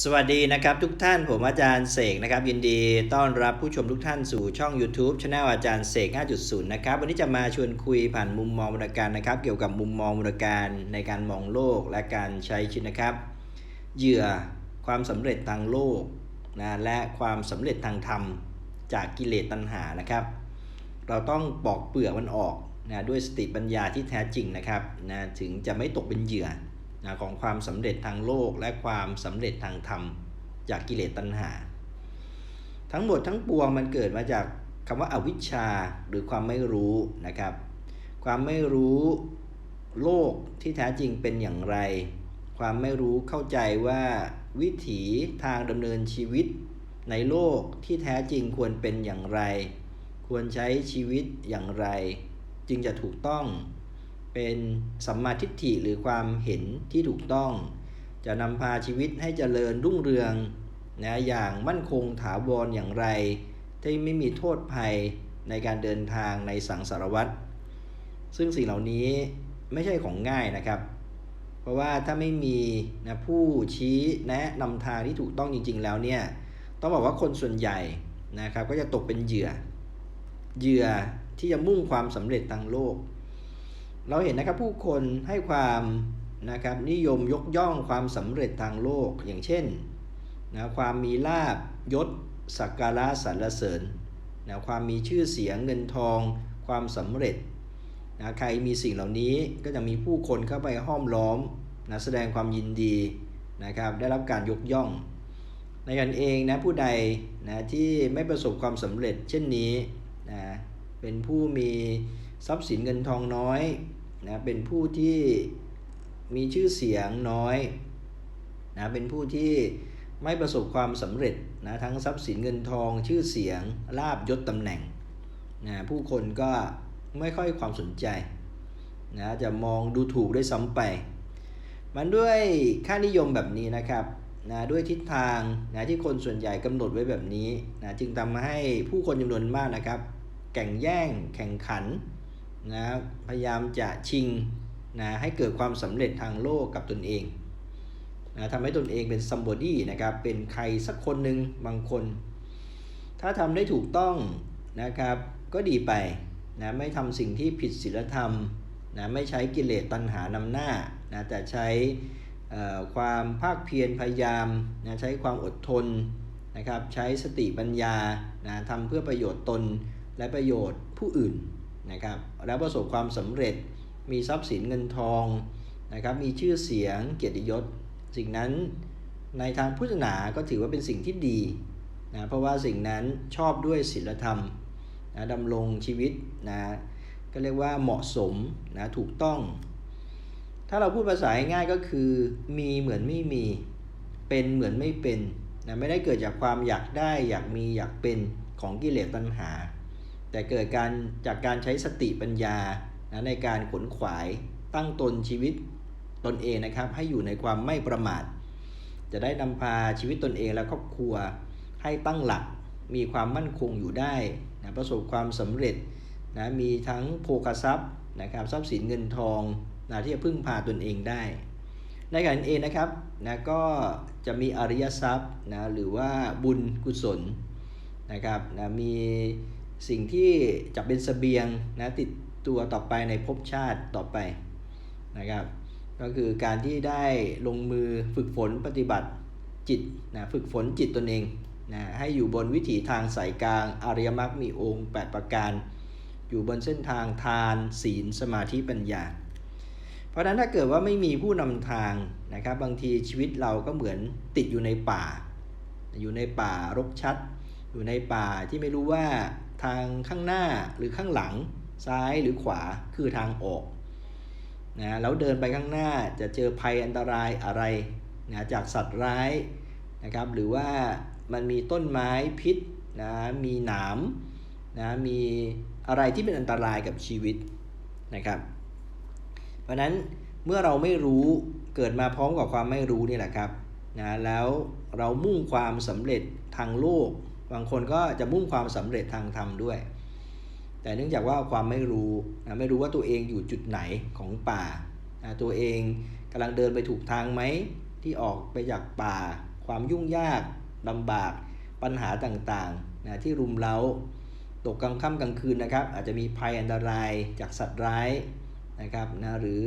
สวัสดีนะครับทุกท่านผมอาจารย์เสกนะครับ ยินดีต้อนรับผู้ชมทุกท่านสู่ช่อง YouTube ช anel อาจารย์เสก 5.0 นะครับวันนี้จะมาชวนคุยผ่านมุมมองมูลการนะครับ เกี่ยวกับมุมมองมูลการในการมองโลกและการใช้ชีวิตนะครับ เหยื่อความสำเร็จทางโลกนะและความสำเร็จทางธรรม จากกิเลสตัณหานะครับ เราต้องปอกเปลือกมันออกนะด้วยสติปัญญาที่แท้จริงนะครับนะถึงจะไม่ตกเป็นเหยื่อ นะของความสำเร็จทางโลกและความสำเร็จทางธรรม จากกิเลสตัณหา ทั้งหมดทั้งปวงมันเกิดมาจากคำว่าอาวิชชาหรือความไม่รู้นะครับ ความไม่รู้โลกที่แท้จริงเป็นอย่างไร ความไม่รู้เข้าใจว่าวิถีทางดำเนินชีวิตในโลกที่แท้จริงควรเป็นอย่างไร ควรใช้ชีวิตอย่างไร จึงจะถูกต้อง เป็นสัมมาทิฏฐิหรือความเห็นที่ถูกต้อง จะนำพาชีวิตให้เจริญรุ่งเรืองนะอย่างมั่นคงถาวรอย่างไร ที่ไม่มีโทษภัยในการเดินทางในสังสารวัฏซึ่งสิ่งเหล่านี้ไม่ใช่ของง่ายนะครับ เพราะว่าถ้าไม่มีนะผู้ชี้แนะนำทางที่ถูกต้องจริง ๆ แล้วเนี่ยต้องบอกว่าคนส่วนใหญ่นะครับก็จะตกเป็นเหยื่อ เหยื่อที่จะมุ่งความสำเร็จทางโลก เราเห็นนะครับผู้คนให้ความนะครับนิยมยกย่องความสำเร็จทางโลกอย่างเช่นนะความมีลาบยศสักการะสรรเสริญนะความมีชื่อเสียงเงินทอง ความสำเร็จนะใครมีสิ่งเหล่านี้ก็จะมีผู้คนเข้าไปห้อมล้อมนะแสดงความยินดีนะครับได้รับการยกย่อง ในกันเองนะผู้ใดนะที่ไม่ประสบความสำเร็จเช่นนี้นะเป็นผู้มีทรัพย์สินเงินทองน้อย นะเป็นผู้ที่มีชื่อเสียงน้อยนะเป็นผู้ที่ไม่ประสบความสำเร็จนะทั้งทรัพย์สินเงินทองชื่อเสียงลาบยศตำแหน่งนะผู้คนก็ไม่ค่อยความสนใจนะจะมองดูถูกด้วยซ้ำไป มันด้วยค่านิยมแบบนี้นะครับนะด้วยทิศทางนะที่คนส่วนใหญ่กำหนดไว้แบบนี้นะจึงทำให้ผู้คนจำนวนมากนะครับ แข่งแย่งแข่งขัน นะพยายามจะชิงนะให้เกิดความสำเร็จทางโลกกับตนเองนะทำให้ตนเองเป็นซัมบอดี้นะครับ เป็นใครสักคนหนึ่งบางคน ถ้าทำได้ถูกต้องนะครับ ก็ดีไปนะไม่ทำสิ่งที่ผิดศีลธรรมนะไม่ใช้กิเลสตัณหานำหน้านะแต่ใช้ความภาคเพียรพยายามนะใช้ความอดทนนะครับ ใช้สติปัญญานะทำเพื่อประโยชน์ตนและประโยชน์ผู้อื่น นะครับแล้วประสบความสำเร็จมีทรัพย์สินเงินทองนะครับมีชื่อเสียงเกียรติยศ สิ่งนั้นในทางพุทธศาสนาก็ถือว่าเป็นสิ่งที่ดีนะเพราะว่าสิ่งนั้นชอบด้วยศีลธรรมนะดำรงชีวิตนะก็เรียกว่าเหมาะสมนะถูกต้อง ถ้าเราพูดภาษาง่ายก็คือมีเหมือนไม่มีเป็นเหมือนไม่เป็นนะไม่ได้เกิดจากความอยากได้อยากมีอยากเป็นของกิเลสตัณหา แต่เกิดการจากการใช้สติปัญญานะในการขนขวายตั้งตนชีวิตตนเองนะครับ ให้อยู่ในความไม่ประมาท จะได้นำพาชีวิตตนเองและครอบครัวให้ตั้งหลักมีความมั่นคงอยู่ได้นะประสบความสำเร็จนะมีทั้งโภคทรัพย์นะครับทรัพย์สินเงินทองนะที่จะพึ่งพาตนเองได้ ในการเองนะครับนะก็จะมีอริยทรัพย์นะหรือว่าบุญกุศลนะครับนะมี สิ่งที่จะเป็นสเสบียงนะติดตัวต่อไปในภพชาติต่อไปนะครับ ก็คือการที่ได้ลงมือฝึกฝนปฏิบัติจิตนะฝึกฝนจิตตนเองนะให้อยู่บนวิถีทางสายกลางอริยมรรคมีองค์ 8 ประการ อยู่บนเส้นทางทาน ศีล สมาธิปัญญา เพราะฉะนั้นถ้าเกิดว่าไม่มีผู้นำทางนะครับบางทีชีวิตเราก็เหมือนติดอยู่ในป่า อยู่ในป่ารกชัด อยู่ในป่าที่ไม่รู้ว่า ทางข้างหน้าหรือข้างหลังซ้ายหรือขวาคือทางออกนะแล้วเดินไปข้างหน้าจะเจอภัยอันตรายอะไรนะจากสัตว์ร้ายนะครับหรือว่ามันมีต้นไม้พิษนะมีหนามนะมีอะไรที่เป็นอันตรายกับชีวิตนะครับ เพราะนั้นเมื่อเราไม่รู้เกิดมาพร้อมกับความไม่รู้นี่แหละครับนะแล้วเรามุ่งความสำเร็จทางโลก บางคนก็จะมุ่งความสำเร็จทางธรรมด้วย แต่เนื่องจากว่าความไม่รู้นะไม่รู้ว่าตัวเองอยู่จุดไหนของป่านะตัวเองกำลังเดินไปถูกทางไหมที่ออกไปจากป่า ความยุ่งยากลำบากปัญหาต่างๆนะที่รุมเร้าตกกลางค่ำกลางคืนนะครับ อาจจะมีภัยอันตรายจากสัตว์ร้ายนะครับนะหรือ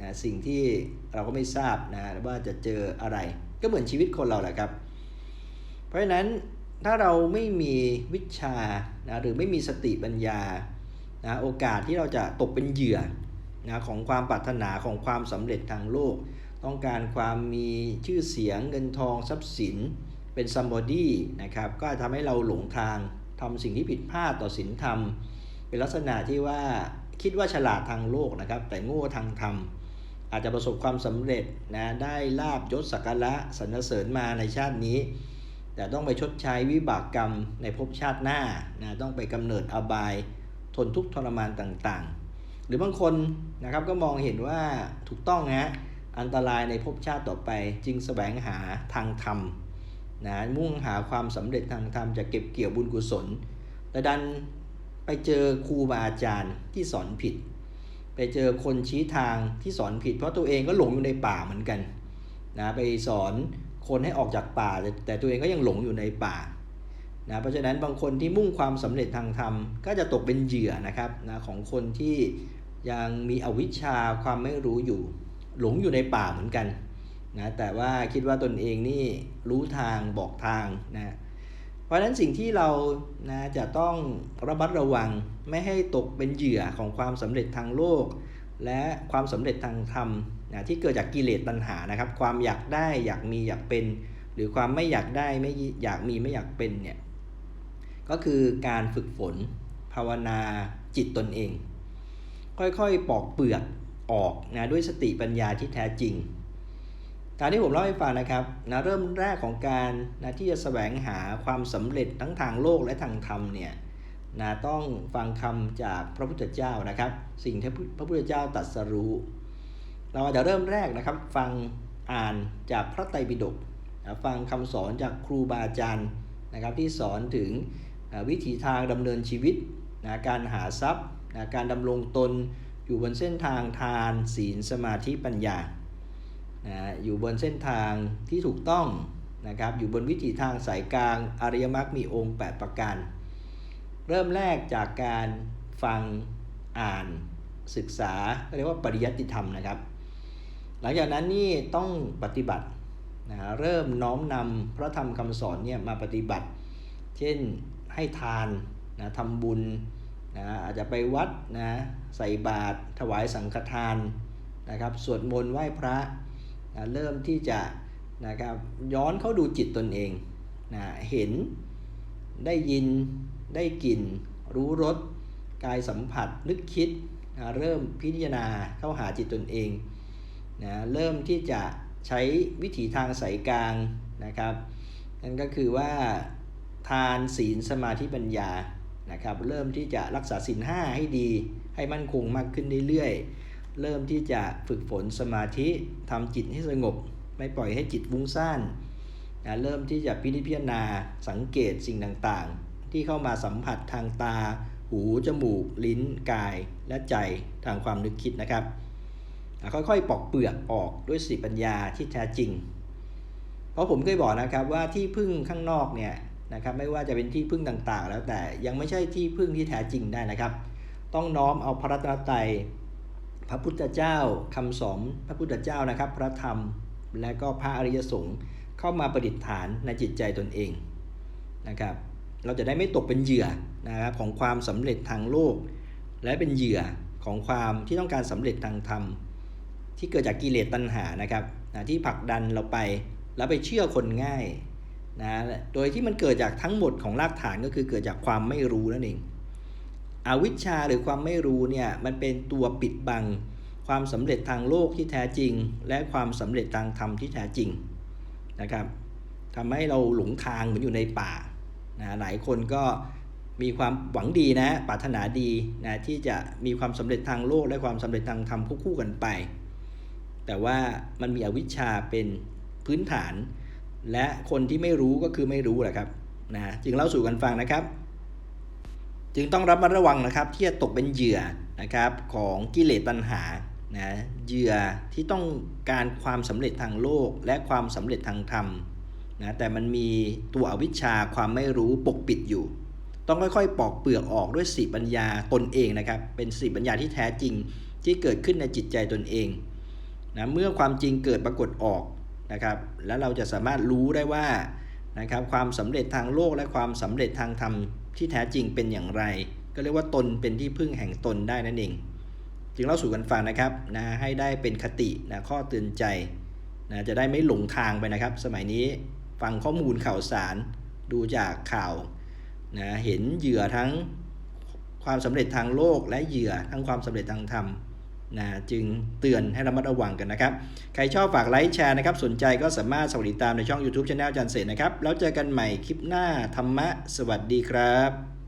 นะสิ่งที่เราก็ไม่ทราบนะว่าจะเจออะไร ก็เหมือนชีวิตคนเราแหละครับ เพราะฉะนั้น ถ้าเราไม่มีวิชานะหรือไม่มีสติปัญญานะโอกาสที่เราจะตกเป็นเหยื่อนะของความปรารถนาของความสำเร็จทางโลก ต้องการความมีชื่อเสียงเงินทองทรัพย์สินเป็น somebody นะครับก็ทำให้เราหลงทางทำสิ่งที่ผิดพลาดต่อศีลธรรม เป็นลักษณะที่ว่าคิดว่าฉลาดทางโลกนะครับ แต่โง่ทางธรรม อาจจะประสบความสำเร็จนะได้ลาบยศสักการะสรรเสริญมาในชาตินี้ แต่ต้องไปชดใช้วิบากกรรมในภพชาติหน้านะต้องไปกำเนิดอบายทนทุกข์ทรมานต่างๆ หรือบางคนนะครับก็มองเห็นว่าถูกต้องนะอันตรายในภพชาติต่อไปจึงแสวงหาทางธรรมนะมุ่งหาความสำเร็จทางธรรมจะเก็บเกี่ยวบุญกุศล แต่ดันไปเจอครูบาอาจารย์ที่สอนผิด ไปเจอคนชี้ทางที่สอนผิด เพราะตัวเองก็หลงอยู่ในป่าเหมือนกันนะไปสอน คนให้ออกจากป่าแต่แต่ตัวเองก็ยังหลงอยู่ในป่านะเพราะฉะนั้นบางคนที่มุ่งความสำเร็จทางธรรม ก็จะตกเป็นเหยื่อนะครับนะของคนที่ยังมีอวิชชาความไม่รู้อยู่ หลงอยู่ในป่าเหมือนกันนะแต่ว่าคิดว่าตนเองนี่รู้ทางบอกทางนะเพราะฉะนั้นสิ่งที่เรานะจะต้องระมัดระวังไม่ให้ตกเป็นเหยื่อของความสำเร็จทางโลก และความสำเร็จทางธรรม นะที่เกิดจากกิเลสตัณหานะครับ ความอยากได้อยากมีอยากเป็น หรือความไม่อยากได้ไม่อยากมีไม่อยากเป็นเนี่ยก็คือการฝึกฝนภาวนาจิตตนเอง ค่อยๆปอกเปลือกออกนะด้วยสติปัญญาที่แท้จริงการที่ผมเล่าให้ฟังนะครับนะเริ่มแรกของการนะที่จะแสวงหาความสำเร็จทั้งทางโลกและทางธรรมเนี่ยนะต้องฟังคำจากพระพุทธเจ้านะครับ สิ่งที่พระพุทธเจ้าตรัสรู้ เราอาจจะเริ่มแรกนะครับ ฟังอ่านจากพระไตรปิฎกฟังคำสอนจากครูบาอาจารย์นะครับ ที่สอนถึงวิถีทางดำเนินชีวิตนะการหาทรัพย์นะการดำรงตนอยู่บนเส้นทางทาน ศีลสมาธิปัญญานะอยู่บนเส้นทางที่ถูกต้องนะครับอยู่บนวิถีทางสายกลางอริยมรรคมีองค์ 8 ประการ เริ่มแรกจากการฟังอ่านศึกษาเรียกว่าปริยัติธรรมนะครับ หลังจากนั้นนี่ต้องปฏิบัตินะเริ่มน้อมนำพระธรรมคำสอนเนี่ยมาปฏิบัติ เช่นให้ทานนะทำบุญนะอาจจะไปวัดนะใส่บาตรถวายสังฆทานนะครับสวดมนต์ไหว้พระนะเริ่มที่จะนะครับย้อนเข้าดูจิตตนเองนะเห็นได้ยินได้กลิ่น รู้รสกายสัมผัสนึกคิดนะเริ่มพิจารณาเข้าหาจิตตนเอง นะเริ่มที่จะใช้วิถีทางสายกลางนะครับ นั่นก็คือว่าทานศีลสมาธิปัญญานะครับ เริ่มที่จะรักษาศีลห้าให้ดี ให้มั่นคงมากขึ้นเรื่อยๆ เริ่มที่จะฝึกฝนสมาธิทำจิตให้สงบ ไม่ปล่อยให้จิตฟุ้งซ่านนะเริ่มที่จะพิจิรณาสังเกตสิ่งต่างๆ ที่เข้ามาสัมผัสทางตา หู จมูก ลิ้น กาย และใจทางความนึกคิดนะครับ ค่อยๆ ปอกเปลือกออกด้วยสติปัญญาที่แท้จริง เพราะผมเคยบอกนะครับว่าที่พึ่งข้างนอกเนี่ยนะครับไม่ว่าจะเป็นที่พึ่งต่างๆ แล้วแต่ยังไม่ใช่ที่พึ่งที่แท้จริงได้นะครับ ต้องน้อมเอาพระรัตนตรัยพระพุทธเจ้าคำสอนพระพุทธเจ้านะครับ พระธรรมและก็พระอริยสงฆ์เข้ามาประดิษฐานในจิตใจตนเองนะครับ เราจะได้ไม่ตกเป็นเหยื่อนะครับของความสำเร็จทางโลก และเป็นเหยื่อของความที่ต้องการสำเร็จทางธรรม ที่เกิดจากกิเลสตัณหานะครับนะที่ผลักดันเราไปแล้วไปเชื่อคนง่ายนะโดยที่มันเกิดจากทั้งหมดของรากฐานก็คือเกิดจากความไม่รู้นั่นเอง อวิชชาหรือความไม่รู้เนี่ยมันเป็นตัวปิดบัง ความสำเร็จทางโลกที่แท้จริง และความสำเร็จทางธรรมที่แท้จริงนะครับทำให้เราหลงทางเหมือนอยู่ในป่านะหลายคนก็มีความหวังดีนะปรารถนาดีนะที่จะมีความสำเร็จทางโลกและความสำเร็จทางธรรมคู่กันไป แต่ว่ามันมีอวิชชาเป็นพื้นฐาน และคนที่ไม่รู้ก็คือไม่รู้แหละครับนะจึงเล่าสู่กันฟังนะครับ จึงต้องรับมาระวังนะครับ ที่จะตกเป็นเหยื่อนะครับของกิเลสตัณหานะเหยื่อที่ต้องการความสำเร็จทางโลกและความสำเร็จทางธรรมนะแต่มันมีตัวอวิชชาความไม่รู้ปกปิดอยู่ ต้องค่อยๆ ปอกเปลือกออกด้วยสติปัญญาตนเองนะครับ เป็นสติปัญญาที่แท้จริงที่เกิดขึ้นในจิตใจตนเอง นะเมื่อความจริงเกิดปรากฏออกนะครับ แล้วเราจะสามารถรู้ได้ว่านะครับความสำเร็จทางโลกและความสำเร็จทางธรรมที่แท้จริงเป็นอย่างไร ก็เรียกว่าตนเป็นที่พึ่งแห่งตนได้นั่นเอง จึงเล่าสู่กันฟังนะครับนะให้ได้เป็นคตินะข้อเตือนใจนะจะได้ไม่หลงทางไปนะครับ สมัยนี้ฟังข้อมูลข่าวสารดูจากข่าวนะเห็นเหยื่อทั้งความสำเร็จทางโลกและเหยื่อทั้งความสำเร็จทางธรรม นะจึงเตือนให้ระมัดระวังกันนะครับ ใครชอบฝากไลค์แชร์นะครับ สนใจก็สามารถสวัสดีตามในช่อง YouTube Channel อาจันเสร็จนะครับ แล้วเจอกันใหม่คลิปหน้าธรรมะ สวัสดีครับ